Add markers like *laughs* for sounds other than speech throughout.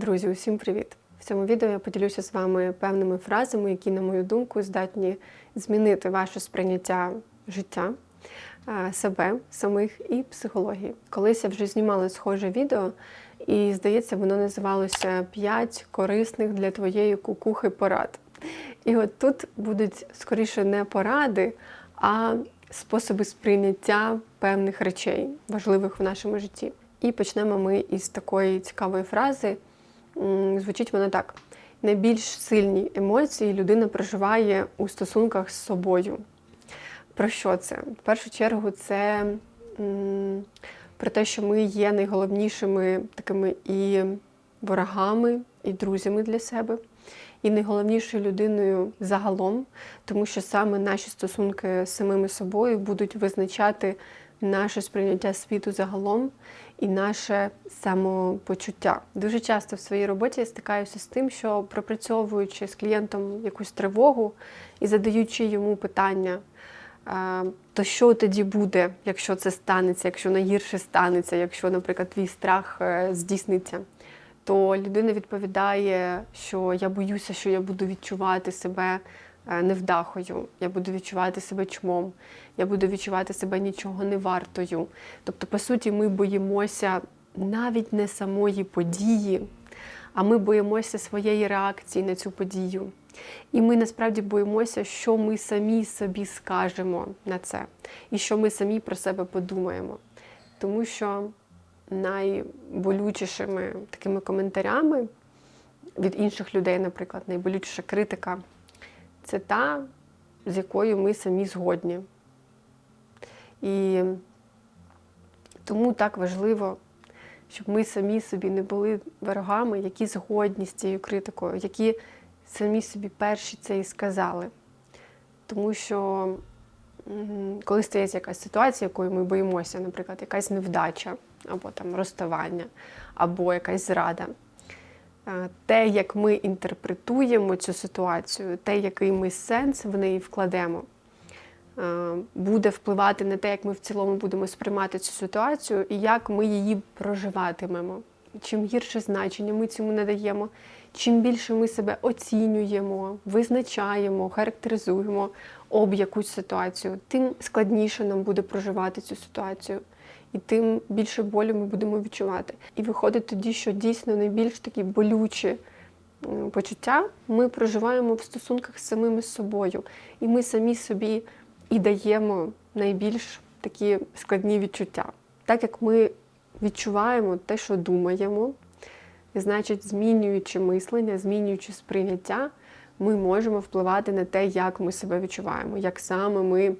Друзі, усім привіт! В цьому відео я поділюся з вами певними фразами, які, на мою думку, здатні змінити ваше сприйняття життя, е, себе, самих і психології. Колись я вже знімала схоже відео, і здається, воно називалося «5 корисних для твоєї кукухи порад. І от тут будуть скоріше не поради, а способи сприйняття певних речей, важливих в нашому житті. І почнемо ми із такої цікавої фрази. Звучить вона так: найбільш сильні емоції людина проживає у стосунках з собою. Про що це? В першу чергу, це про те, що ми є найголовнішими такими і ворогами, і друзями для себе, і найголовнішою людиною загалом, тому що саме наші стосунки з самими собою будуть визначати наше сприйняття світу загалом і наше самопочуття. Дуже часто в своїй роботі я стикаюся з тим, що пропрацьовуючи з клієнтом якусь тривогу і задаючи йому питання, то що тоді буде, якщо це станеться, якщо найгірше станеться, якщо, наприклад, твій страх е, здійсниться, то людина відповідає, що я боюся, що я буду відчувати себе невдахою, я буду відчувати себе чмом, я буду відчувати себе нічого не вартою. Тобто, по суті, ми боїмося навіть не самої події, а ми боїмося своєї реакції на цю подію. І ми насправді боїмося, що ми самі собі скажемо на це, і що ми самі про себе подумаємо. Тому що найболючішими такими коментарями від інших людей, наприклад, найболючіша критика це та, з якою ми самі згодні. І тому так важливо, щоб ми самі собі не були ворогами, які згодні з цією критикою, які самі собі перші це і сказали. Тому що коли стається якась ситуація, якою ми боїмося, наприклад, якась невдача, або там розставання, або якась зрада. Е, Те, як ми інтерпретуємо цю ситуацію, те, який ми сенс в неї вкладемо, е, буде впливати на те, як ми в цілому будемо сприймати цю ситуацію і як ми її проживатимемо. Чим гірше значення ми цьому надаємо, чим більше ми себе оцінюємо, визначаємо, характеризуємо об якусь ситуацію, тим складніше нам буде проживати цю ситуацію. І тим більше болю ми будемо відчувати. І виходить тоді, що дійсно найбільш такі болючі почуття ми проживаємо в стосунках з самими собою. І ми самі собі і даємо найбільш такі складні відчуття. Так як ми відчуваємо те, що думаємо, значить, змінюючи мислення, змінюючи сприйняття, ми можемо впливати на те, як ми себе відчуваємо, як саме ми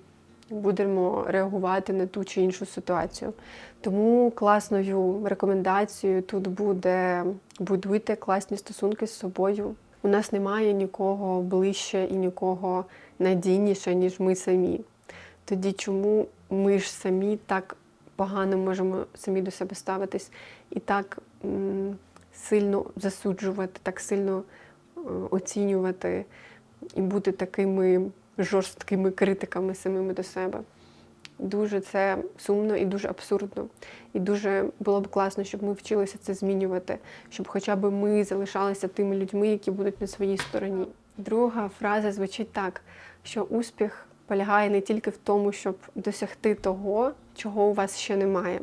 будемо реагувати на ту чи іншу ситуацію. Тому класною рекомендацією тут буде будуйте класні стосунки з собою. У нас немає нікого ближче і нікого надійніше, ніж ми самі. Тоді чому ми ж самі так погано можемо самі до себе ставитись і так м, сильно засуджувати, так сильно е, оцінювати і бути такими жорсткими критиками самими до себе. Дуже це сумно і дуже абсурдно. І дуже було б класно, щоб ми вчилися це змінювати, щоб хоча б ми залишалися тими людьми, які будуть на своїй стороні. Друга фраза звучить так, що успіх полягає не тільки в тому, щоб досягти того, чого у вас ще немає,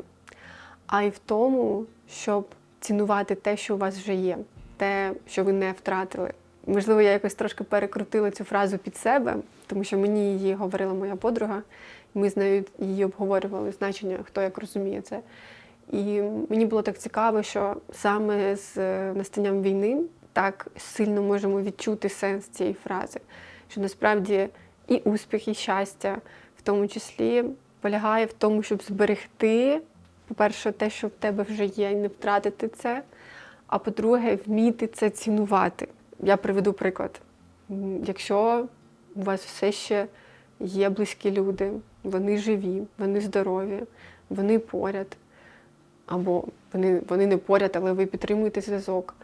а й в тому, щоб цінувати те, що у вас вже є, те, що ви не втратили. Можливо, я якось трошки перекрутила цю фразу під себе, тому що мені її говорила моя подруга, ми з нею її обговорювали значення, хто як розуміє це. І мені було так цікаво, що саме з е, настанням війни так сильно можемо відчути сенс цієї фрази, що насправді і успіх, і щастя, в тому числі, полягає в тому, щоб зберегти, по-перше, те, що в тебе вже є, і не втратити це. А по-друге, вміти це цінувати. Я приведу приклад. Якщо у вас все ще є близькі люди, вони живі, вони здорові, вони поряд, або вони, вони не поряд, але ви підтримуєте зв'язок,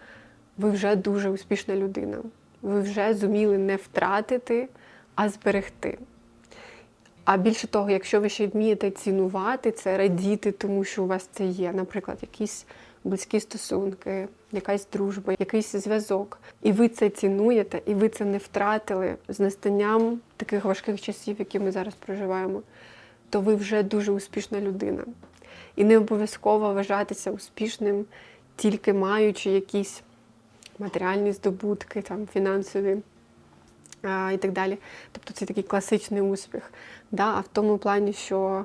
ви вже дуже успішна людина. Ви вже зуміли не втратити, а зберегти. А більше того, якщо ви ще вмієте цінувати це, радіти, тому що у вас це є, наприклад, якісь близькі стосунки, якась дружба, якийсь зв'язок, і ви це цінуєте, і ви це не втратили з настанням таких важких часів, які ми зараз проживаємо, то ви вже дуже успішна людина. І не обов'язково вважатися успішним, тільки маючи якісь матеріальні здобутки, там, фінансові а, і так далі. Тобто це такий класичний успіх. Да? А в тому плані, що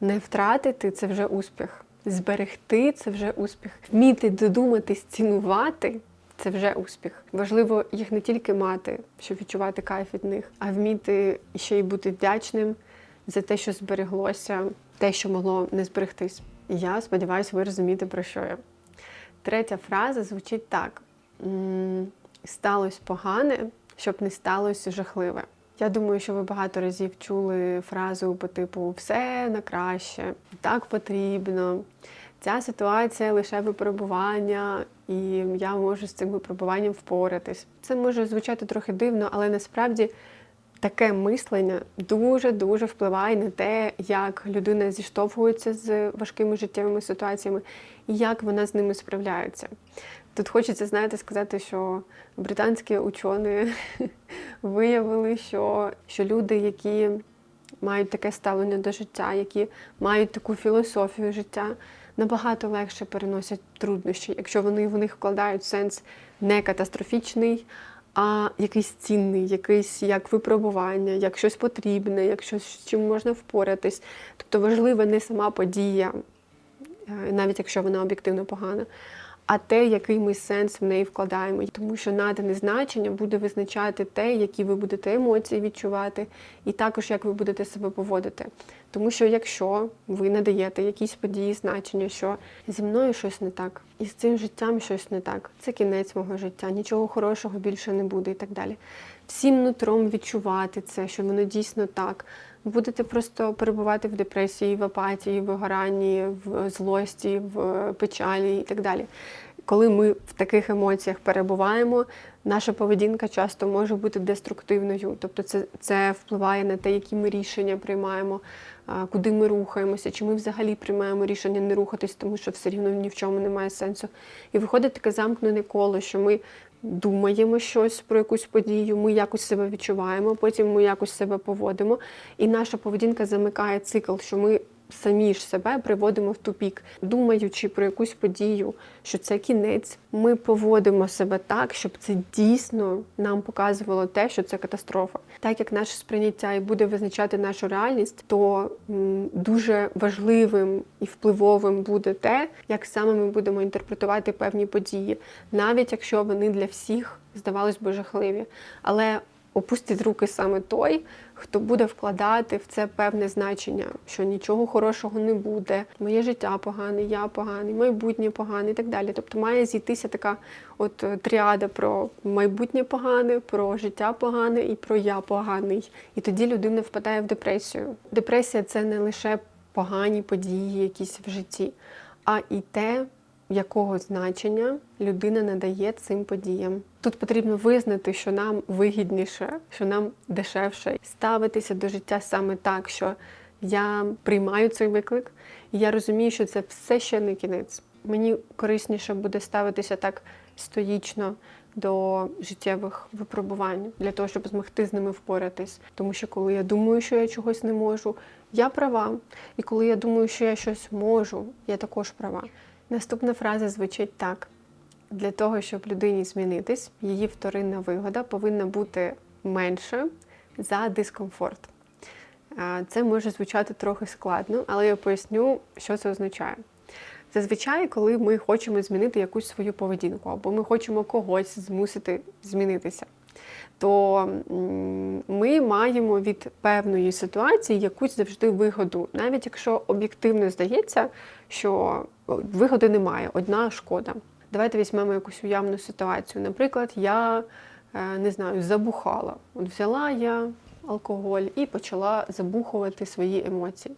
не втратити це вже успіх. Зберегти це вже успіх. Вміти додуматись, цінувати це вже успіх. Важливо їх не тільки мати, щоб відчувати кайф від них, а вміти ще й бути вдячним за те, що збереглося, те, що могло не зберегтись. І я сподіваюся, ви розумієте, про що я. Третя фраза звучить так: сталося погане, щоб не сталося жахливе. Я думаю, що ви багато разів чули фразу по типу все на краще, так потрібно. Ця ситуація лише випробування, і я можу з цим випробуванням впоратись. Це може звучати трохи дивно, але насправді таке мислення дуже-дуже впливає на те, як людина зіштовхується з важкими життєвими ситуаціями і як вона з ними справляється. Тут хочеться, знаєте, сказати, що британські учені *laughs* виявили, що, що люди, які мають таке ставлення до життя, які мають таку філософію життя, набагато легше переносять труднощі, якщо вони в них вкладають сенс не катастрофічний, а якийсь цінний, якийсь як випробування, як щось потрібне, як щось з чим можна впоратись. Тобто важлива не сама подія, е, навіть якщо вона об'єктивно погана, а те, який ми сенс в неї вкладаємо. Тому що надане значення буде визначати те, які ви будете емоції відчувати, і також як ви будете себе поводити. Тому що якщо ви надаєте якійсь події значення, що зі мною щось не так, і з цим життям щось не так, це кінець мого життя, нічого хорошого більше не буде і так далі. Всім нутром відчувати це, що воно дійсно так. Будете просто перебувати в депресії, в апатії, в вигоранні, в злості, в печалі і так далі. Коли ми в таких емоціях перебуваємо, наша поведінка часто може бути деструктивною. Тобто це, це впливає на те, які ми рішення приймаємо, куди ми рухаємося, чи ми взагалі приймаємо рішення не рухатись, тому що все рівно ні в чому немає сенсу. І виходить таке замкнене коло, що ми думаємо щось про якусь подію, ми якось себе відчуваємо, потім ми якось себе поводимо, і наша поведінка замикає цикл, що ми самі ж себе приводимо в тупік, думаючи про якусь подію, що це кінець. Ми поводимо себе так, щоб це дійсно нам показувало те, що це катастрофа. Так як наше сприйняття і буде визначати нашу реальність, то дуже важливим і впливовим буде те, як саме ми будемо інтерпретувати певні події, навіть якщо вони для всіх здавалось би жахливі. Але опустить руки саме той, хто буде вкладати в це певне значення, що нічого хорошого не буде, моє життя погане, я поганий, майбутнє погане і так далі. Тобто має зійтися така от е, тріада про майбутнє погане, про життя погане і про я поганий. І тоді людина впадає в депресію. Депресія це не лише погані події, якісь в житті, а і те, якого значення людина надає цим подіям. Тут потрібно визнати, що нам вигідніше, що нам дешевше ставитися до життя саме так, що я приймаю цей виклик, і я розумію, що це все ще не кінець. Мені корисніше буде ставитися так стоїчно до життєвих випробувань для того, щоб змогти з ними впоратись. Тому що коли я думаю, що я чогось не можу, я права. І коли я думаю, що я щось можу, я також права. Наступна фраза звучить так: для того, щоб людині змінитись, її вторинна вигода повинна бути менше за дискомфорт. Це може звучати трохи складно, але я поясню, що це означає. Зазвичай, коли ми хочемо змінити якусь свою поведінку, або ми хочемо когось змусити змінитися, то ми маємо від певної ситуації якусь завжди вигоду, навіть якщо об'єктивно здається, що вигоди немає, одна шкода. Давайте візьмемо якусь уявну ситуацію. Наприклад, я е, не знаю, забухала. От взяла я алкоголь і почала забухувати свої емоції.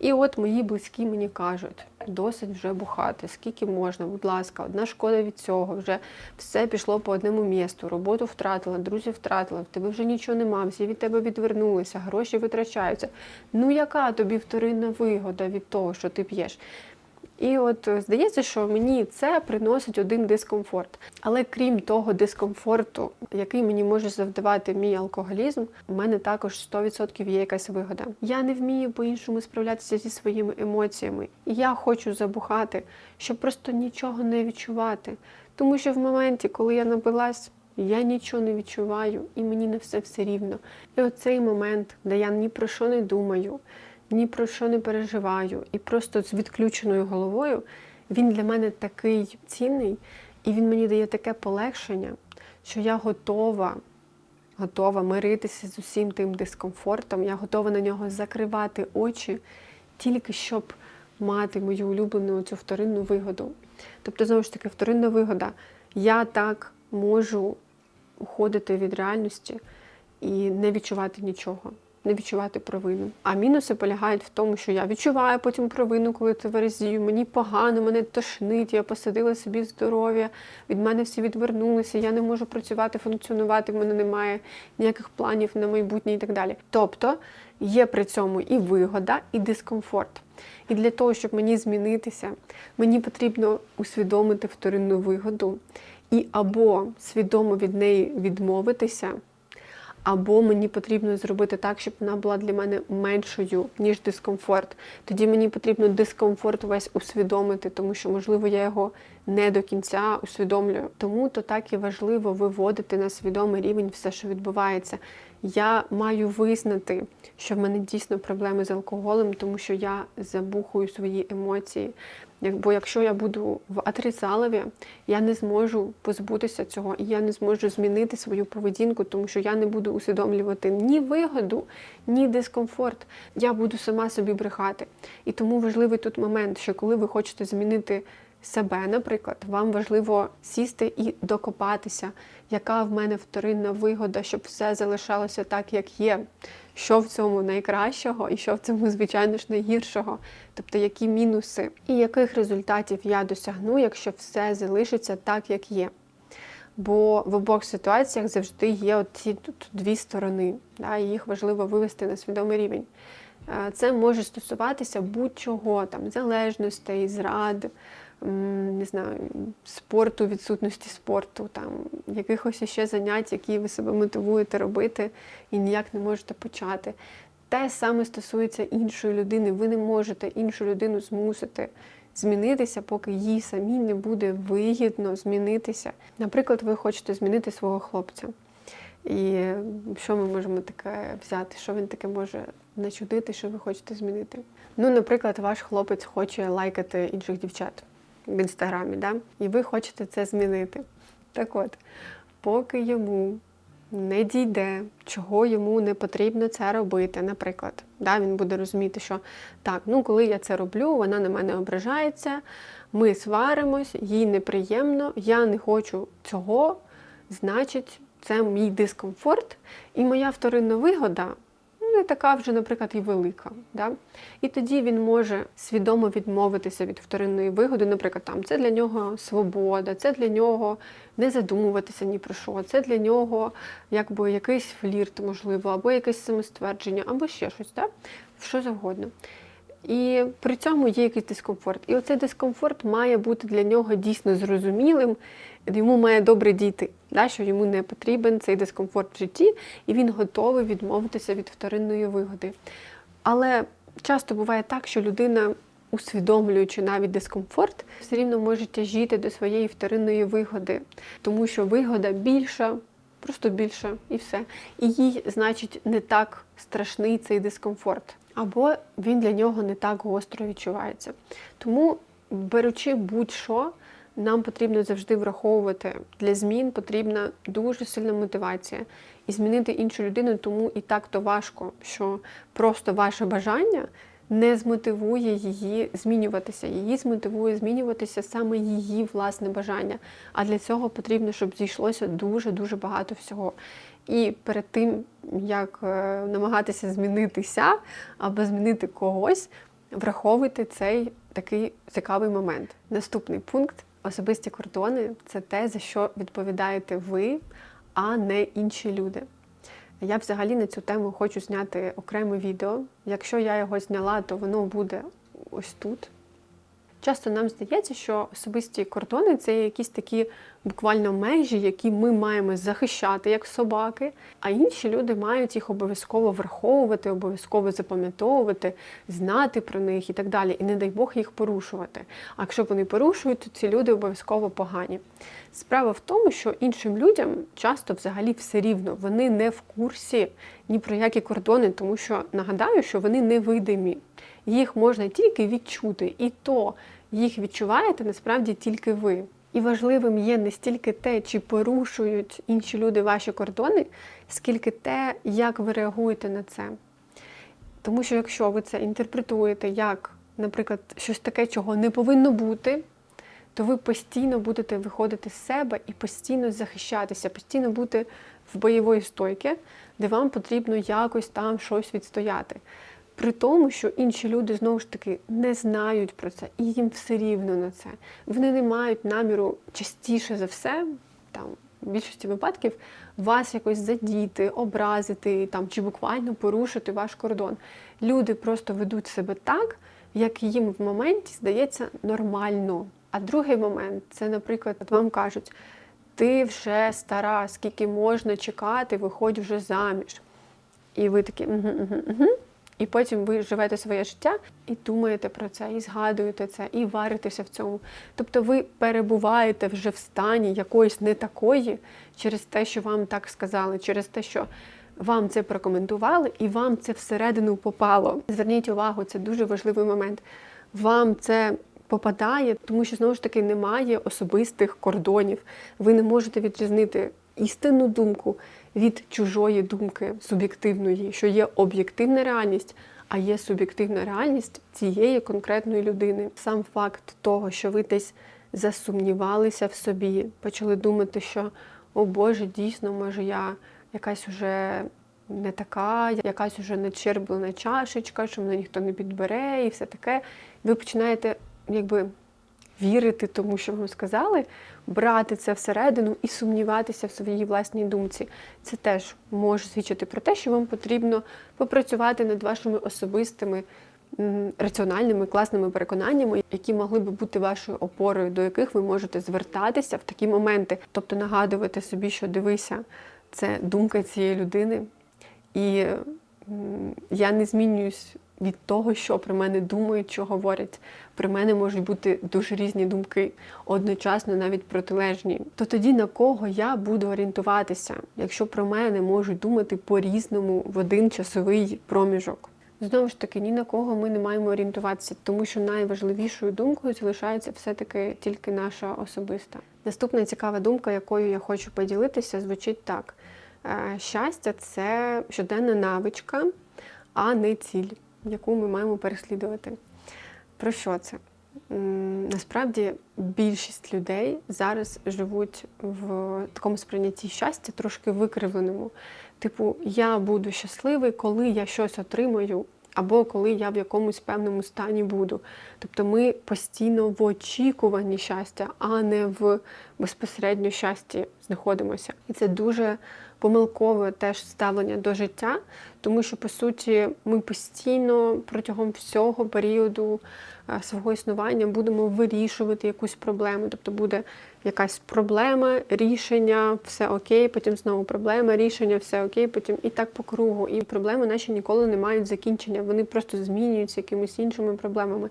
І от мої близькі мені кажуть, досить вже бухати, скільки можна, будь ласка, одна шкода від цього, вже все пішло по одному місту, роботу втратила, друзів втратила, в тебе вже нічого нема, всі від тебе відвернулися, гроші витрачаються. Ну яка тобі вторинна вигода від того, що ти п'єш? І от е, здається, що мені це приносить один дискомфорт. Але крім того дискомфорту, який мені може завдавати мій алкоголізм, у мене також 100% є якась вигода. Я не вмію по-іншому справлятися зі своїми емоціями. І я хочу забухати, щоб просто нічого не відчувати. Тому що в моменті, коли я напилась, я нічого не відчуваю, і мені на все все рівно. І оцей момент, де я ні про що не думаю, ні про що не переживаю, і просто з відключеною головою, він для мене такий цінний, і він мені дає таке полегшення, що я готова, готова миритися з усім тим дискомфортом, я готова на нього закривати очі, тільки щоб мати мою улюблену цю вторинну вигоду. Тобто, знову ж таки, вторинна вигода. Я так можу уходити від реальності і не відчувати нічого, не відчувати провину. А мінуси полягають в тому, що я відчуваю потім провину, коли тверезію, мені погано, мене тошнить, я посадила собі здоров'я, від мене всі відвернулися, я не можу працювати, функціонувати, в мене немає ніяких планів на майбутнє і так далі. Тобто є при цьому і вигода, і дискомфорт. І для того, щоб мені змінитися, мені потрібно усвідомити вторинну вигоду і або свідомо від неї відмовитися, або мені потрібно зробити так, щоб вона була для мене меншою, ніж дискомфорт. Тоді мені потрібно дискомфорт весь усвідомити, тому що, можливо, я його не до кінця усвідомлюю. Тому то так і важливо виводити на свідомий рівень все, що відбувається. Я маю визнати, що в мене дійсно проблеми з алкоголем, тому що я забухую свої емоції. Бо якщо я буду в отрицалові, я не зможу позбутися цього, і я не зможу змінити свою поведінку, тому що я не буду усвідомлювати ні вигоду, ні дискомфорт. Я буду сама собі брехати. І тому важливий тут момент, що коли ви хочете змінити себе, наприклад, вам важливо сісти і докопатися, яка в мене вторинна вигода, щоб все залишалося так, як є. Що в цьому найкращого, і що в цьому, звичайно ж, найгіршого, тобто які мінуси, і яких результатів я досягну, якщо все залишиться так, як є. Бо в обох ситуаціях завжди є ці тут дві сторони, да, і їх важливо вивести на свідомий рівень. Це може стосуватися будь-чого, там, залежностей, зрад, не знаю, спорту, відсутності спорту, там, якихось ще занять, які ви себе мотивуєте робити і ніяк не можете почати. Те саме стосується іншої людини. Ви не можете іншу людину змусити змінитися, поки їй самій не буде вигідно змінитися. Наприклад, ви хочете змінити свого хлопця. І що ми можемо таке взяти? Що він таке може начудити, що ви хочете змінити? Ну, наприклад, ваш хлопець хоче лайкати інших дівчат в інстаграмі, да? і ви хочете це змінити. Так от, поки йому не дійде, чого йому не потрібно це робити, наприклад, да, він буде розуміти, що так, ну коли я це роблю, вона на мене ображається, ми сваримось, їй неприємно, я не хочу цього, значить, це мій дискомфорт, і моя вторинна вигода не така вже, наприклад, і велика. Да? І тоді він може свідомо відмовитися від вторинної вигоди. Наприклад, там це для нього свобода, це для нього не задумуватися ні про що, це для нього якби якийсь флірт, можливо, або якесь самоствердження, або ще щось, да? що завгодно. І при цьому є якийсь дискомфорт. І оцей дискомфорт має бути для нього дійсно зрозумілим, йому має добре дійти, да, що йому не потрібен цей дискомфорт в житті, і він готовий відмовитися від вторинної вигоди. Але часто буває так, що людина, усвідомлюючи навіть дискомфорт, все рівно може тяжіти до своєї вторинної вигоди, тому що вигода більша. Просто більше і все. І їй, значить, не так страшний цей дискомфорт або він для нього не так гостро відчувається. Тому, беручи будь-що, нам потрібно завжди враховувати для змін потрібна дуже сильна мотивація. І змінити іншу людину, тому і так то важко, що просто ваше бажання не змотивує її змінюватися. Її змотивує змінюватися саме її власне бажання. А для цього потрібно, щоб зійшлося дуже-дуже багато всього. І перед тим, як е, намагатися змінитися або змінити когось, враховуйте цей такий цікавий момент. Наступний пункт особисті кордони це те, за що відповідаєте ви, а не інші люди. Я взагалі на цю тему хочу зняти окреме відео. Якщо я його зняла, то воно буде ось тут. Часто нам здається, що особисті кордони це якісь такі буквально межі, які ми маємо захищати як собаки, а інші люди мають їх обов'язково враховувати, обов'язково запам'ятовувати, знати про них і так далі. І не дай Бог їх порушувати. А якщо вони порушують, то ці люди обов'язково погані. Справа в тому, що іншим людям часто взагалі все рівно, вони не в курсі ні про які кордони, тому що нагадаю, що вони невидимі. Їх можна тільки відчути, і то їх відчуваєте насправді тільки ви. І важливим є не стільки те, чи порушують інші люди ваші кордони, скільки те, як ви реагуєте на це. Тому що якщо ви це інтерпретуєте як, наприклад, щось таке, чого не повинно бути, то ви постійно будете виходити з себе і постійно захищатися, постійно бути в бойової стойки, де вам потрібно якось там щось відстояти. При тому, що інші люди знову ж таки не знають про це, і їм все рівно на це. Вони не мають наміру частіше за все, там в більшості випадків, вас якось задіти, образити там чи буквально порушити ваш кордон. Люди просто ведуть себе так, як їм в моменті здається нормально. А другий момент це, наприклад, вам кажуть, ти вже стара, скільки можна чекати, виходь вже заміж. І ви такі, угу, угу, угу. І потім ви живете своє життя і думаєте про це, і згадуєте це, і варитеся в цьому. Тобто ви перебуваєте вже в стані якоїсь не такої через те, що вам так сказали, через те, що вам це прокоментували, і вам це всередину попало. Зверніть увагу, це дуже важливий момент. Вам це попадає, тому що знову ж таки немає особистих кордонів. Ви не можете відрізнити істинну думку від чужої думки суб'єктивної, що є об'єктивна реальність, а є суб'єктивна реальність цієї конкретної людини. Сам факт того, що ви десь засумнівалися в собі, почали думати, що о Боже, дійсно, може я якась уже не така, якась уже нечерблена чашечка, що мене ніхто не підбере, і все таке. Ви починаєте якби вірити тому, що вам сказали, брати це всередину і сумніватися в своїй власній думці. Це теж може свідчити про те, що вам потрібно попрацювати над вашими особистими. Раціональними класними переконаннями, які могли би бути вашою опорою, до яких ви можете звертатися в такі моменти, тобто нагадувати собі, що дивися, це думка цієї людини, і я не змінююсь від того, що про мене думають, що говорять. Про мене можуть бути дуже різні думки, одночасно навіть протилежні. То тоді на кого я буду орієнтуватися, якщо про мене можуть думати по-різному в один часовий проміжок? Знову ж таки, ні на кого ми не маємо орієнтуватися, тому що найважливішою думкою залишається все-таки тільки наша особиста. Наступна цікава думка, якою я хочу поділитися, звучить так: «Е, щастя це щоденна навичка, а не ціль яку ми маємо переслідувати. Про що це? Насправді більшість людей зараз живуть в такому сприйнятті щастя, трошки викривленому. Типу, я буду щасливий, коли я щось отримаю, або коли я в якомусь певному стані буду. Тобто ми постійно в очікуванні щастя, а не в безпосередньо щасті знаходимося. І це дуже помилкове теж ставлення до життя, тому що, по суті, ми постійно протягом всього періоду е, свого існування будемо вирішувати якусь проблему. Тобто буде якась проблема, рішення, все окей, потім знову проблема, рішення, все окей, потім і так по кругу. І проблеми наші ніколи не мають закінчення, вони просто змінюються якимись іншими проблемами.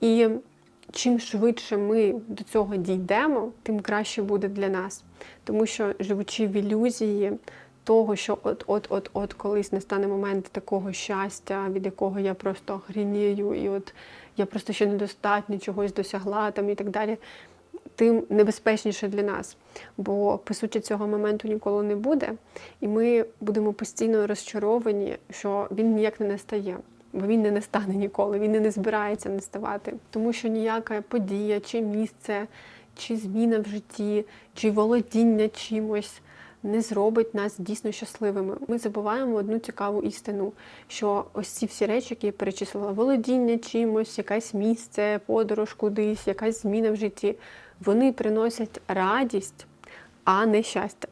І чим швидше ми до цього дійдемо, тим краще буде для нас. Тому що живучи в ілюзії того, що от-от-от-от колись настане момент такого щастя, від якого я просто грінію, і от я просто ще недостатньо чогось досягла там і так далі. Тим небезпечніше для нас, бо по суті цього моменту ніколи не буде, і ми будемо постійно розчаровані, що він ніяк не настає бо він не настане ніколи, він і не збирається не ставати. Тому що ніяка подія, чи місце, чи зміна в житті, чи володіння чимось. Не зробить нас дійсно щасливими. Ми забуваємо одну цікаву істину, що ось ці всі речі, які я перечислила, володіння чимось, якесь місце, подорож кудись, якась зміна в житті, вони приносять радість, а не щастя.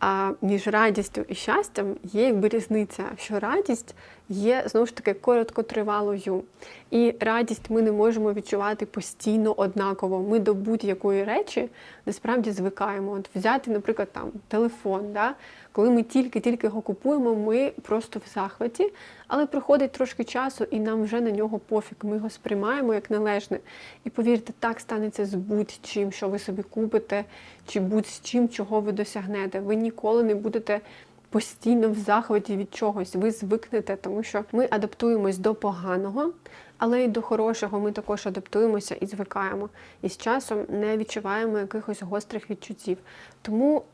А між радістю і щастям є якби різниця, що радість є знову ж таки короткотривалою. І радість ми не можемо відчувати постійно однаково. Ми до будь-якої речі насправді звикаємо. От взяти, наприклад, там телефон. Да? Коли ми тільки-тільки його купуємо, ми просто в захваті, але проходить трошки часу, і нам вже на нього пофіг. Ми його сприймаємо як належне. І повірте, так станеться з будь-чим, що ви собі купите, чи будь-чим, чого ви досягнете. Ви ніколи не будете. Постійно в захваті від чогось, ви звикнете, тому що ми адаптуємось до поганого, але й до хорошого ми також адаптуємося і звикаємо. І з часом не відчуваємо якихось гострих відчуттів. Тому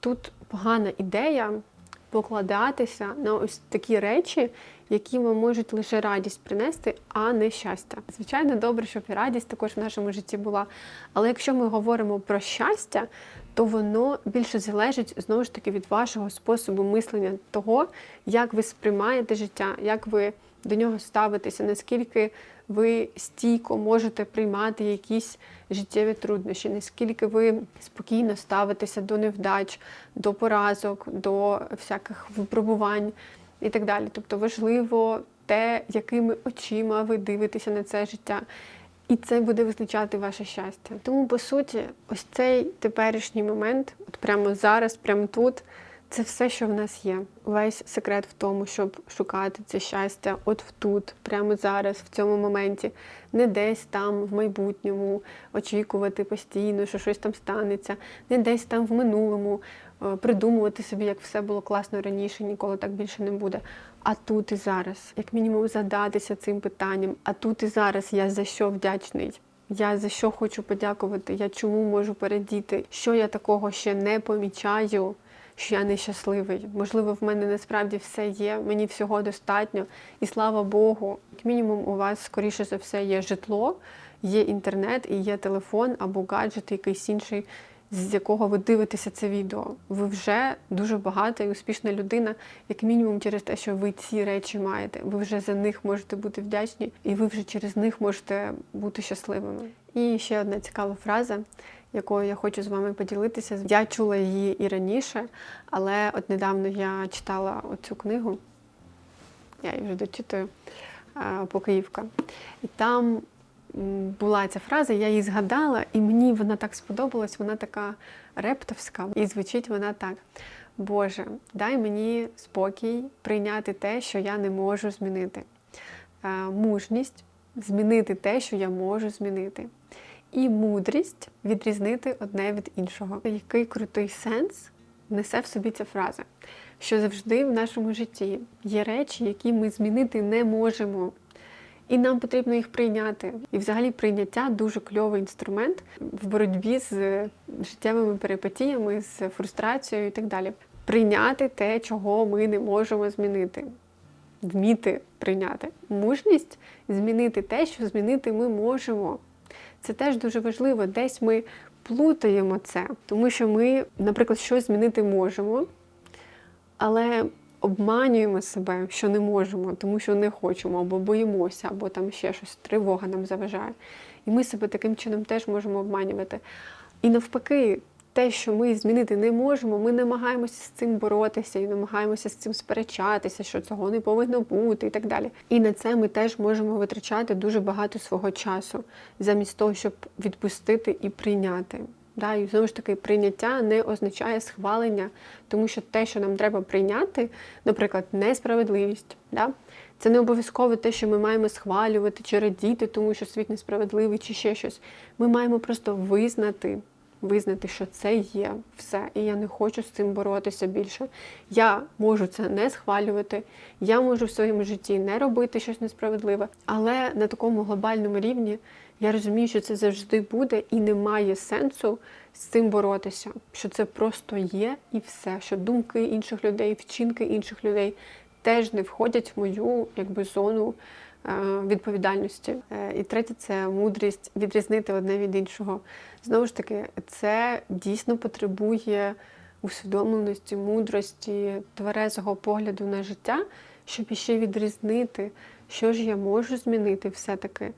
тут погана ідея покладатися на ось такі речі, які вам можуть лише радість принести, а не щастя. Звичайно, добре, щоб і радість також в нашому житті була. Але якщо ми говоримо про щастя, то воно більше залежить знову ж таки від вашого способу мислення, того, як ви сприймаєте життя, як ви до нього ставитеся, наскільки ви стійко можете приймати якісь життєві труднощі, наскільки ви спокійно ставитеся до невдач, до поразок, до всяких випробувань і так далі. Тобто важливо те, якими очима ви дивитеся на це життя. І це буде визначати ваше щастя. Тому, по суті, ось цей теперішній момент, от прямо зараз, прямо тут, це все, що в нас є. Весь секрет в тому, щоб шукати це щастя от тут, прямо зараз, в цьому моменті, не десь там в майбутньому очікувати постійно, що щось там станеться, не десь там в минулому е, придумувати собі, як все було класно раніше, ніколи так більше не буде. А тут і зараз, як мінімум, задатися цим питанням. А тут і зараз я за що вдячний. Я за що хочу подякувати, я чому можу передіти, що я такого ще не помічаю, що я нещасливий. Можливо, в мене насправді все є, мені всього достатньо. І слава Богу, як мінімум, у вас, скоріше за все, є житло, є інтернет і є телефон або гаджет, якийсь інший, з якого ви дивитеся це відео. Ви вже дуже багата і успішна людина, як мінімум, через те, що ви ці речі маєте. Ви вже за них можете бути вдячні, і ви вже через них можете бути щасливими. І ще одна цікава фраза, якою я хочу з вами поділитися. Я чула її і раніше, але от недавно я читала оцю книгу, я її вже дочитую, Покоївка. І там була ця фраза, я її згадала, і мені вона так сподобалась, вона така рептовська, і звучить вона так. Боже, дай мені спокій прийняти те, що я не можу змінити. Мужність змінити те, що я можу змінити. І мудрість відрізнити одне від іншого. Який крутий сенс несе в собі ця фраза? Що завжди в нашому житті є речі, які ми змінити не можемо. І нам потрібно їх прийняти. І взагалі прийняття дуже кльовий інструмент в боротьбі з життєвими перипетіями, з фрустрацією і так далі. Прийняти те, чого ми не можемо змінити. Вміти прийняти. Мужність змінити те, що змінити ми можемо. Це теж дуже важливо. Десь ми плутаємо це, тому що ми, наприклад, щось змінити можемо, але обманюємо себе, що не можемо, тому що не хочемо, або боїмося, або там ще щось, тривога нам заважає. І ми себе таким чином теж можемо обманювати. І навпаки, те, що ми змінити не можемо, ми намагаємося з цим боротися і намагаємося з цим сперечатися, що цього не повинно бути, і так далі. І на це ми теж можемо витрачати дуже багато свого часу, замість того, щоб відпустити і прийняти. Да, І знову ж таки, прийняття не означає схвалення, тому що те, що нам треба прийняти, наприклад, несправедливість. Да? Це не обов'язково те, що ми маємо схвалювати чи радіти, тому що світ несправедливий, чи ще щось. Ми маємо просто визнати, визнати, що це є все, і я не хочу з цим боротися більше. Я можу це не схвалювати, я можу в своєму житті не робити щось несправедливе, але на такому глобальному рівні я розумію, що це завжди буде і немає сенсу з цим боротися, що це просто є і все, що думки інших людей, вчинки інших людей теж не входять в мою якби зону відповідальності. Е, і третє це мудрість відрізнити одне від іншого. Знову ж таки, це дійсно потребує усвідомленості, мудрості, тверезого погляду на життя, щоб іще відрізнити, що ж я можу змінити все-таки.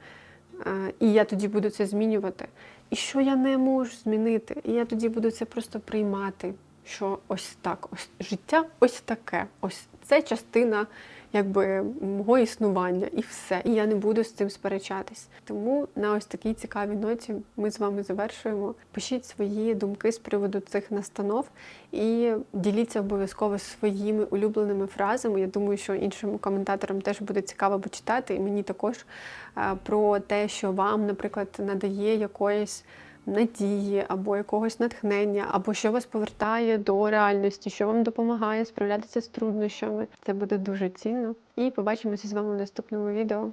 І я тоді буду це змінювати. І що я не можу змінити, і я тоді буду це просто приймати. Що ось так, ось життя ось таке. Ось це частина якби мого існування, і все. І я не буду з цим сперечатись. Тому на ось такій цікавій ноті ми з вами завершуємо. Пишіть свої думки з приводу цих настанов і діліться обов'язково своїми улюбленими фразами. Я думаю, що іншим коментаторам теж буде цікаво почитати, і мені також е, про те, що вам, наприклад, надає якоїсь надії або якогось натхнення, або що вас повертає до реальності, що вам допомагає справлятися з труднощами. Це буде дуже цінно. І побачимося з вами в наступному відео.